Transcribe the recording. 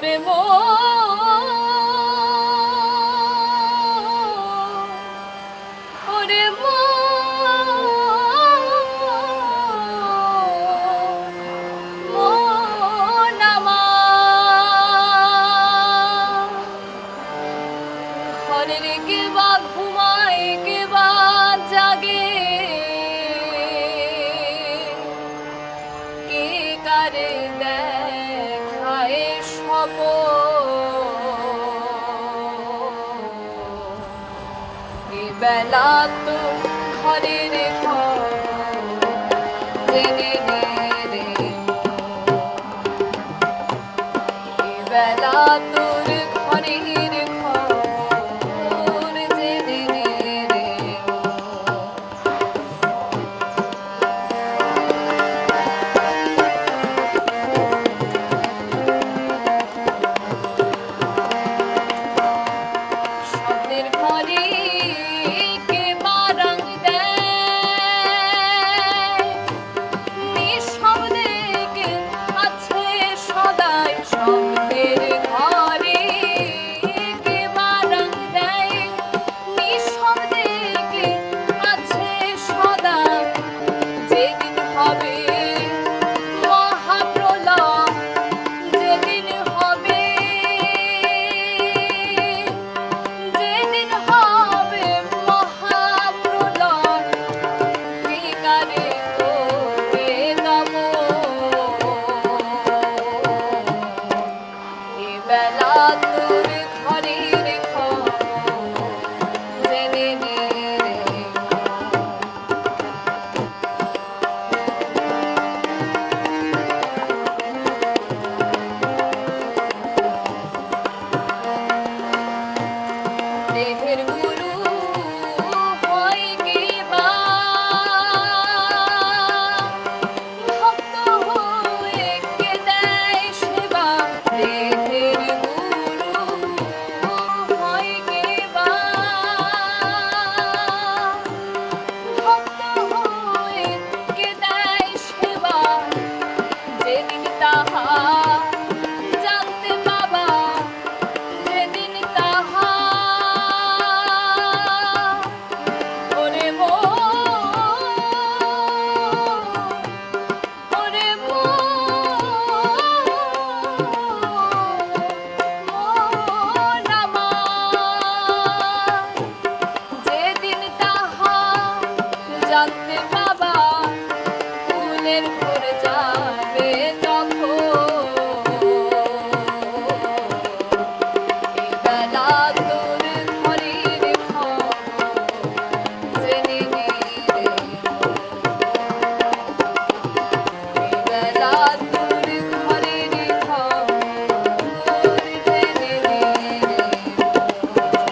করে মো কে বা ঘুমায় কে বা জাগে। কে কারে দেয়? বেলা তো ঘরের ঘর। Happy birthday.